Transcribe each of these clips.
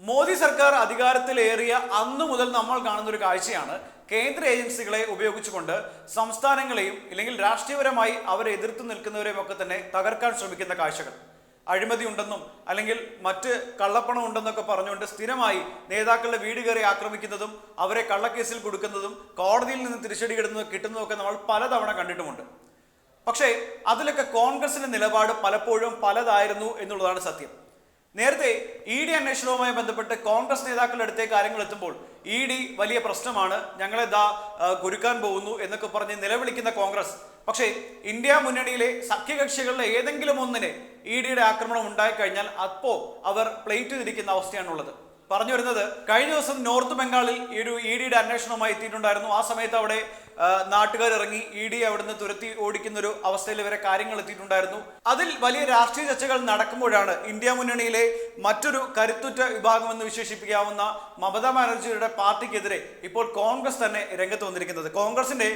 മോദി സർക്കാർ അധികാരത്തിലേറിയ അന്നു മുതൽ നമ്മൾ കാണുന്ന ഒരു കാഴ്ചയാണ്. കേന്ദ്ര ഏജൻസികളെ ഉപയോഗിച്ചുകൊണ്ട് സംസ്ഥാനങ്ങളെയും ഇല്ലെങ്കിൽ രാഷ്ട്രീയപരമായി അവരെ എതിർത്തു നിൽക്കുന്നവരെയും ഒക്കെ തന്നെ തകർക്കാൻ ശ്രമിക്കുന്ന കാഴ്ചകൾ. അഴിമതി ഉണ്ടെന്നും അല്ലെങ്കിൽ മറ്റ് കള്ളപ്പണം ഉണ്ടെന്നൊക്കെ പറഞ്ഞുകൊണ്ട് സ്ഥിരമായി നേതാക്കളുടെ വീട് കയറി ആക്രമിക്കുന്നതും അവരെ കള്ളക്കേസിൽ കൊടുക്കുന്നതും കോടതിയിൽ നിന്ന് തിരിച്ചടി കിട്ടുന്നതും കിട്ടുന്നതൊക്കെ നമ്മൾ പലതവണ കണ്ടിട്ടുമുണ്ട്. പക്ഷേ അതിലൊക്കെ കോൺഗ്രസിന്റെ നിലപാട് പലപ്പോഴും പലതായിരുന്നു എന്നുള്ളതാണ് സത്യം. നേരത്തെ ഇ ഡി അന്വേഷണവുമായി ബന്ധപ്പെട്ട് കോൺഗ്രസ് നേതാക്കളുടെ അടുത്തേ കാര്യങ്ങൾ എത്തുമ്പോൾ ഇ ഡി വലിയ പ്രശ്നമാണ്. ഞങ്ങളെ കുരുക്കാൻ പോകുന്നു എന്നൊക്കെ പറഞ്ഞ് നിലവിളിക്കുന്ന കോൺഗ്രസ്. പക്ഷേ ഇന്ത്യ മുന്നണിയിലെ സഖ്യകക്ഷികളിലെ ഏതെങ്കിലും ഒന്നിനെ ഇ ഡിയുടെ ആക്രമണം ഉണ്ടായിക്കഴിഞ്ഞാൽ അപ്പോൾ അവർ പ്ലേറ്റ് തിരിക്കുന്ന അവസ്ഥയാണുള്ളത്. പറഞ്ഞു വരുന്നത് കഴിഞ്ഞ ദിവസം നോർത്ത് ബംഗാളിൽ ഈ ഒരു ഇ ഡിയുടെ അന്വേഷണവുമായി എത്തിയിട്ടുണ്ടായിരുന്നു. ആ സമയത്ത് അവിടെ നാട്ടുകാർ ഇറങ്ങി ഇ ഡി അവിടുന്ന് തുരത്തി ഓടിക്കുന്ന ഒരു അവസ്ഥയിൽ വരെ കാര്യങ്ങൾ എത്തിയിട്ടുണ്ടായിരുന്നു. അതിൽ വലിയ രാഷ്ട്രീയ ചർച്ചകൾ നടക്കുമ്പോഴാണ് ഇന്ത്യ മുന്നണിയിലെ മറ്റൊരു കരുത്തുറ്റ വിഭാഗം എന്ന് വിശേഷിപ്പിക്കാവുന്ന മമതാ ബാനർജിയുടെ പാർട്ടിക്കെതിരെ ഇപ്പോൾ കോൺഗ്രസ് തന്നെ രംഗത്ത് വന്നിരിക്കുന്നത്. കോൺഗ്രസിന്റെ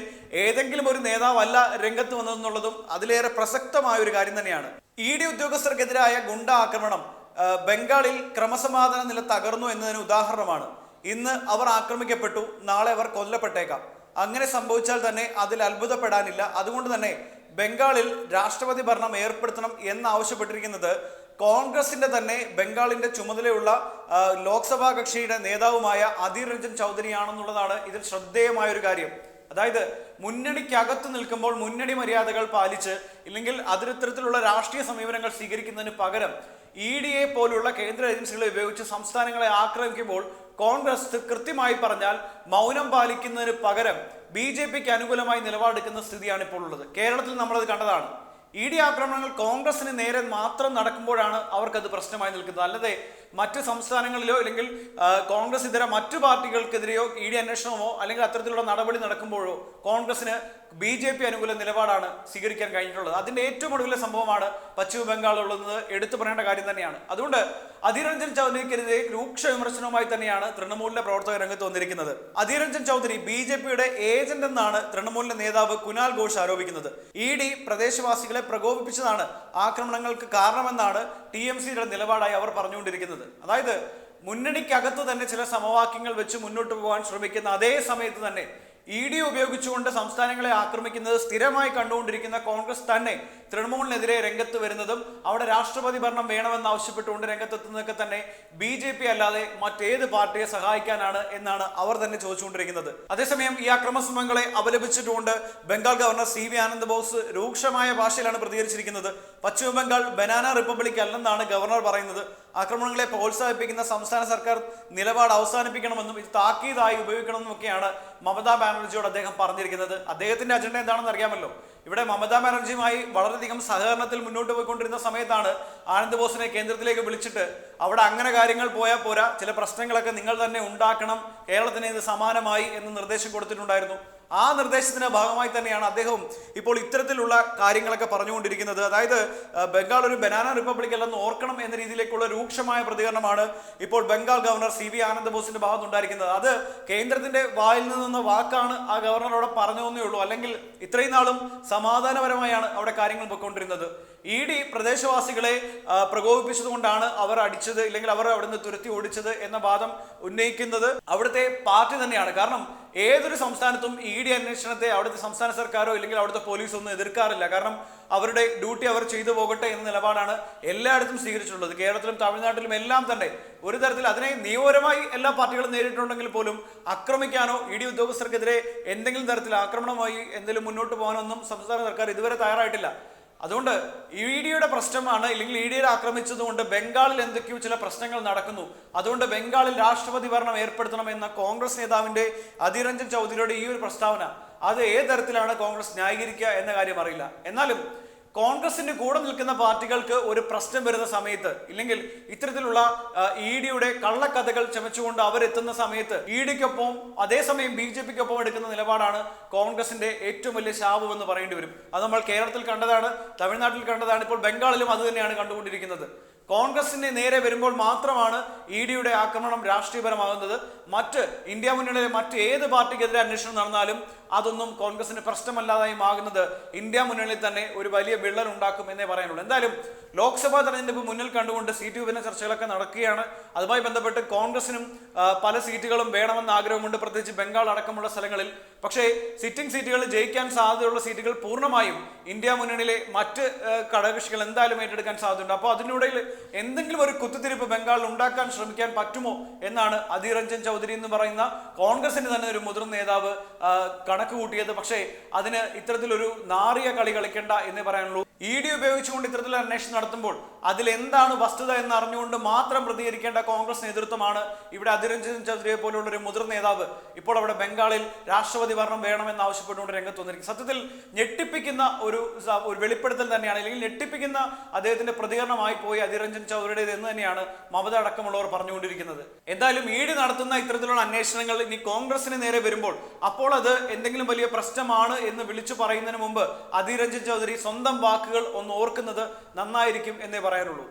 ഏതെങ്കിലും ഒരു നേതാവല്ല രംഗത്ത് വന്നതെന്നുള്ളതും അതിലേറെ പ്രസക്തമായ ഒരു കാര്യം തന്നെയാണ്. ഇ ഡി ഉദ്യോഗസ്ഥർക്കെതിരായ ഗുണ്ട ആക്രമണം ബംഗാളിൽ ക്രമസമാധാന നില തകർന്നു എന്നതിന് ഉദാഹരണമാണ്. ഇന്ന് അവർ ആക്രമിക്കപ്പെട്ടു നാളെ അവർ കൊല്ലപ്പെട്ടേക്കാം. അങ്ങനെ സംഭവിച്ചാൽ തന്നെ അതിൽ അത്ഭുതപ്പെടാനില്ല. അതുകൊണ്ട് തന്നെ ബംഗാളിൽ രാഷ്ട്രപതി ഭരണം ഏർപ്പെടുത്തണം എന്നാവശ്യപ്പെട്ടിരിക്കുന്നത് കോൺഗ്രസിന്റെ തന്നെ ബംഗാളിന്റെ ചുമതലയുള്ള ലോക്സഭാ കക്ഷിയുടെ നേതാവുമായ അധീർ രഞ്ജൻ ചൗധരിയാണെന്നുള്ളതാണ് ഇതിൽ ശ്രദ്ധേയമായ ഒരു കാര്യം. അതായത് മുന്നണിക്കകത്ത് നിൽക്കുമ്പോൾ മുന്നണി മര്യാദകൾ പാലിച്ച് ഇല്ലെങ്കിൽ അതിരത്തരത്തിലുള്ള രാഷ്ട്രീയ സമീപനങ്ങൾ സ്വീകരിക്കുന്നതിന് പകരം ഇ ഡി എ പോലുള്ള കേന്ദ്ര ഏജൻസികളെ ഉപയോഗിച്ച് സംസ്ഥാനങ്ങളെ ആക്രമിക്കുമ്പോൾ കോൺഗ്രസ് കൃത്യമായി പറഞ്ഞാൽ മൗനം പാലിക്കുന്നതിന് പകരം ബി ജെ പിക്ക് അനുകൂലമായി നിലപാടെടുക്കുന്ന സ്ഥിതിയാണ് ഇപ്പോൾ ഉള്ളത്. കേരളത്തിൽ നമ്മളത് കണ്ടതാണ്. ഇ ഡി ആക്രമണങ്ങൾ കോൺഗ്രസിന് നേരെ മാത്രം നടക്കുമ്പോഴാണ് അവർക്കത് പ്രശ്നമായി നിൽക്കുന്നത്. അല്ലാതെ മറ്റ് സംസ്ഥാനങ്ങളിലോ അല്ലെങ്കിൽ കോൺഗ്രസ് ഇതര മറ്റു പാർട്ടികൾക്കെതിരെയോ ഇ ഡി അന്വേഷണമോ അല്ലെങ്കിൽ അത്തരത്തിലുള്ള നടപടി നടക്കുമ്പോഴോ കോൺഗ്രസിന് ബി ജെ പി അനുകൂല നിലപാടാണ് സ്വീകരിക്കാൻ കഴിഞ്ഞിട്ടുള്ളത്. അതിന്റെ ഏറ്റവും ഒടുവിലെ സംഭവമാണ് പശ്ചിമ ബംഗാളിലുള്ളത് എടുത്തു പറയേണ്ട കാര്യം തന്നെയാണ്. അതുകൊണ്ട് അധീരഞ്ജൻ ചൗധരിക്കെതിരെ രൂക്ഷ വിമർശനവുമായി തന്നെയാണ് തൃണമൂലിന്റെ പ്രവർത്തകർ രംഗത്ത് വന്നിരിക്കുന്നത്. അധീരഞ്ജൻ ചൗധരി ബി ജെ പിയുടെ ഏജന്റ് എന്നാണ് തൃണമൂലിന്റെ നേതാവ് കുനാൽ ഘോഷ് ആരോപിക്കുന്നത്. ഇ ഡി പ്രദേശവാസികളെ പ്രകോപിപ്പിച്ചതാണ് ആക്രമണങ്ങൾക്ക് കാരണമെന്നാണ് ടി എം സിയുടെ നിലപാടായി അവർ പറഞ്ഞുകൊണ്ടിരിക്കുന്നത്. അതായത് മുന്നണിക്കകത്ത് തന്നെ ചില സമവാക്യങ്ങൾ വെച്ച് മുന്നോട്ട് പോകാൻ ശ്രമിക്കുന്ന അതേ സമയത്ത് തന്നെ ഇ ഡി ഉപയോഗിച്ചുകൊണ്ട് സംസ്ഥാനങ്ങളെ ആക്രമിക്കുന്നത് സ്ഥിരമായി കണ്ടുകൊണ്ടിരിക്കുന്ന കോൺഗ്രസ് തന്നെ തൃണമൂലിനെതിരെ രംഗത്ത് വരുന്നതും അവിടെ രാഷ്ട്രപതി ഭരണം വേണമെന്ന് ആവശ്യപ്പെട്ടുകൊണ്ട് രംഗത്തെത്തുന്നതൊക്കെ തന്നെ ബി ജെ പി അല്ലാതെ മറ്റേത് പാർട്ടിയെ സഹായിക്കാനാണ് എന്നാണ് അവർ തന്നെ ചോദിച്ചുകൊണ്ടിരിക്കുന്നത്. അതേസമയം ഈ അക്രമസമങ്ങളെ അപലപിച്ചിട്ടുകൊണ്ട് Bengal governor C V Ananda Bose രൂക്ഷമായ ഭാഷയിലാണ് പ്രതികരിച്ചിരിക്കുന്നത്. പശ്ചിമ ബംഗാൾ ബനാന റിപ്പബ്ലിക് അല്ലെന്നാണ് ഗവർണർ പറയുന്നത്. ആക്രമണങ്ങളെ പ്രോത്സാഹിപ്പിക്കുന്ന സംസ്ഥാന സർക്കാർ നിലപാട് അവസാനിപ്പിക്കണമെന്നും ഇത് താക്കീതായി ഉപയോഗിക്കണമെന്നും ഒക്കെയാണ് മമതാ ബാനർജിയോട് അദ്ദേഹം പറഞ്ഞിരിക്കുന്നത്. അദ്ദേഹത്തിന്റെ അജണ്ട എന്താണെന്ന് അറിയാമല്ലോ? ഇവിടെ മമതാ ബാനർജിയുമായി വളരെയധികം സഹകരണത്തിൽ മുന്നോട്ട് പോയിക്കൊണ്ടിരുന്ന സമയത്താണ് ആനന്ദ് ബോസിനെ കേന്ദ്രത്തിലേക്ക് വിളിച്ചിട്ട് അവിടെ അങ്ങനെ കാര്യങ്ങൾ പോയാൽ പോരാ ചില പ്രശ്നങ്ങളൊക്കെ നിങ്ങൾ തന്നെ ഉണ്ടാക്കണം കേരളത്തിന് ഇത് സമാനമായി എന്ന് നിർദ്ദേശം കൊടുത്തിട്ടുണ്ടായിരുന്നു. ആ നിർദ്ദേശത്തിന്റെ ഭാഗമായി തന്നെയാണ് അദ്ദേഹം ഇപ്പോൾ ഇത്തരത്തിലുള്ള കാര്യങ്ങളൊക്കെ പറഞ്ഞുകൊണ്ടിരിക്കുന്നത്. അതായത് ബംഗാൾ ഒരു ബനാന റിപ്പബ്ലിക് അല്ലെന്ന് ഓർക്കണം എന്ന രീതിയിലേക്കുള്ള രൂക്ഷമായ പ്രതികരണമാണ് ഇപ്പോൾ Bengal governor C V Ananda ബോസിന്റെ ഭാഗത്തുണ്ടായിരിക്കുന്നത്. അത് കേന്ദ്രത്തിന്റെ വായിൽ നിന്ന വാക്കാണ് ആ ഗവർണർ അവിടെ പറഞ്ഞതെന്നേ ഉള്ളൂ. അല്ലെങ്കിൽ ഇത്രയും നാളും സമാധാനപരമായാണ് അവിടെ കാര്യങ്ങൾ പൊയ്ക്കൊണ്ടിരുന്നത്. ഇ ഡി പ്രദേശവാസികളെ പ്രകോപിപ്പിച്ചതുകൊണ്ടാണ് അവർ അടിച്ചത് ഇല്ലെങ്കിൽ അവർ അവിടുന്ന് തുരത്തി ഓടിച്ചത് എന്ന വാദം ഉന്നയിക്കുന്നത് അവിടുത്തെ പാർട്ടി തന്നെയാണ്. കാരണം ഏതൊരു സംസ്ഥാനത്തും ഇ ഡി അന്വേഷണത്തെ അവിടുത്തെ സംസ്ഥാന സർക്കാരോ ഇല്ലെങ്കിൽ അവിടുത്തെ പോലീസോ ഒന്നും എതിർക്കാറില്ല. കാരണം അവരുടെ ഡ്യൂട്ടി അവർ ചെയ്തു പോകട്ടെ എന്ന നിലപാടാണ് എല്ലായിടത്തും സ്വീകരിച്ചിട്ടുള്ളത്. കേരളത്തിലും തമിഴ്നാട്ടിലും എല്ലാം തന്നെ ഒരു തരത്തിൽ അതിനെ നിയമപരമായി എല്ലാ പാർട്ടികളും നേരിട്ടുണ്ടെങ്കിൽ പോലും ആക്രമിക്കാനോ ഇ ഡി ഉദ്യോഗസ്ഥർക്കെതിരെ എന്തെങ്കിലും തരത്തിൽ ആക്രമണമായി എന്തെങ്കിലും മുന്നോട്ട് പോകാനൊന്നും സംസ്ഥാന സർക്കാർ ഇതുവരെ തയ്യാറായിട്ടില്ല. അതുകൊണ്ട് ഇ ഡിയുടെ പ്രശ്നമാണ് ഇല്ലെങ്കിൽ ഇ ഡിയെ ആക്രമിച്ചതുകൊണ്ട് ബംഗാളിൽ എന്തൊക്കെയോ ചില പ്രശ്നങ്ങൾ നടക്കുന്നു. അതുകൊണ്ട് ബംഗാളിൽ രാഷ്ട്രപതി ഭരണം ഏർപ്പെടുത്തണം എന്ന കോൺഗ്രസ് നേതാവിന്റെ അധിരഞ്ജൻ ചൗധരിയുടെ ഈ ഒരു പ്രസ്താവന അത് ഏത് തരത്തിലാണ് കോൺഗ്രസ് ന്യായീകരിക്കുക എന്ന കാര്യം അറിയില്ല. എന്നാലും കോൺഗ്രസിന്റെ കൂടെ നിൽക്കുന്ന പാർട്ടികൾക്ക് ഒരു പ്രശ്നം വരുന്ന സമയത്ത് ഇല്ലെങ്കിൽ ഇത്തരത്തിലുള്ള ഇ ഡിയുടെ കള്ളക്കഥകൾ ചമച്ചുകൊണ്ട് അവരെത്തുന്ന സമയത്ത് ഇ ഡിക്കൊപ്പം അതേസമയം ബി ജെ പിക്കൊപ്പം എടുക്കുന്ന നിലപാടാണ് കോൺഗ്രസിന്റെ ഏറ്റവും വലിയ ശാപം എന്ന് പറയേണ്ടി വരും. അത് നമ്മൾ കേരളത്തിൽ കണ്ടതാണ് തമിഴ്നാട്ടിൽ കണ്ടതാണ് ഇപ്പോൾ ബംഗാളിലും അത് തന്നെയാണ് കണ്ടുകൊണ്ടിരിക്കുന്നത്. കോൺഗ്രസിന് നേരെ വരുമ്പോൾ മാത്രമാണ് ഇ ഡിയുടെ ആക്രമണം രാഷ്ട്രീയപരമാകുന്നത്. മറ്റ് ഇന്ത്യ മുന്നണിയിലെ മറ്റ് ഏത് പാർട്ടിക്കെതിരെ അന്വേഷണം നടന്നാലും അതൊന്നും കോൺഗ്രസിന് പ്രശ്നമല്ലാതായി മാറുന്നത് ഇന്ത്യ മുന്നണിയിൽ തന്നെ ഒരു വലിയ വിള്ളൽ ഉണ്ടാക്കും എന്നേ പറയാനുള്ളൂ. എന്തായാലും ലോക്സഭാ തെരഞ്ഞെടുപ്പ് മുന്നിൽ കണ്ടുകൊണ്ട് സീറ്റ് വിഭജന ചർച്ചകളൊക്കെ നടക്കുകയാണ്. അതുമായി ബന്ധപ്പെട്ട് കോൺഗ്രസിനും പല സീറ്റുകളും വേണമെന്ന ആഗ്രഹമുണ്ട് പ്രത്യേകിച്ച് ബംഗാൾ അടക്കമുള്ള സ്ഥലങ്ങളിൽ. പക്ഷേ സിറ്റിംഗ് സീറ്റുകളിൽ ജയിക്കാൻ സാധ്യതയുള്ള സീറ്റുകൾ പൂർണമായും ഇന്ത്യ മുന്നണിയിലെ മറ്റ് ഘടകകക്ഷികൾ എന്തായാലും ഏറ്റെടുക്കാൻ സാധ്യതയുണ്ട്. അപ്പോൾ അതിനിടയിൽ എന്തെങ്കിലും ഒരു കുത്തുതിരിപ്പ് ബംഗാളിൽ ഉണ്ടാക്കാൻ ശ്രമിക്കാൻ പറ്റുമോ എന്നാണ് അധീർ രഞ്ജൻ ചൗധരി എന്ന് പറയുന്ന കോൺഗ്രസിന്റെ തന്നെ ഒരു മുതിർന്ന നേതാവ് കണക്ക് കൂട്ടിയത്. പക്ഷേ അതിന് ഇത്തരത്തിലൊരു നാറിയ കളി കളിക്കേണ്ട എന്നേ പറയാനുള്ളൂ. ഇ ഡി ഉപയോഗിച്ചുകൊണ്ട് ഇത്തരത്തിൽ അന്വേഷണം നടത്തുമ്പോൾ അതിൽ എന്താണ് വസ്തുത എന്ന് അറിഞ്ഞുകൊണ്ട് മാത്രം പ്രതികരിക്കേണ്ട കോൺഗ്രസ് നേതൃത്വമാണ് ഇവിടെ അതിരഞ്ജൻ രഞ്ജൻ ചൗധരിയെ പോലുള്ള ഒരു മുതിർന്ന നേതാവ് ഇപ്പോൾ അവിടെ ബംഗാളിൽ രാഷ്ട്രപതി ഭരണം വേണമെന്ന് ആവശ്യപ്പെട്ടുകൊണ്ട് രംഗത്ത് വന്നിരിക്കും സത്യത്തിൽ ഞെട്ടിപ്പിക്കുന്ന ഒരു ഒരു വെളിപ്പെടുത്തൽ തന്നെയാണ്. അല്ലെങ്കിൽ ഞെട്ടിപ്പിക്കുന്ന അദ്ദേഹത്തിന്റെ പ്രതികരണമായി പോയി അതിരഞ്ജൻ രഞ്ജൻ ചൗധരിയുടേത് എന്ന് തന്നെയാണ് മമത അടക്കമുള്ളവർ പറഞ്ഞുകൊണ്ടിരിക്കുന്നത്. എന്തായാലും ഇ ഡി നടത്തുന്ന ഇത്തരത്തിലുള്ള അന്വേഷണങ്ങൾ ഇനി കോൺഗ്രസിന് നേരെ വരുമ്പോൾ അപ്പോൾ അത് എന്തെങ്കിലും വലിയ പ്രശ്നമാണ് എന്ന് വിളിച്ചു പറയുന്നതിന് മുമ്പ് അതിരഞ്ജൻ ചൗധരി സ്വന്തം വാക്കുകൾ ഒന്ന് ഓർക്കുന്നത് നന്നായിരിക്കും എന്നേ പറയാനുള്ളൂ.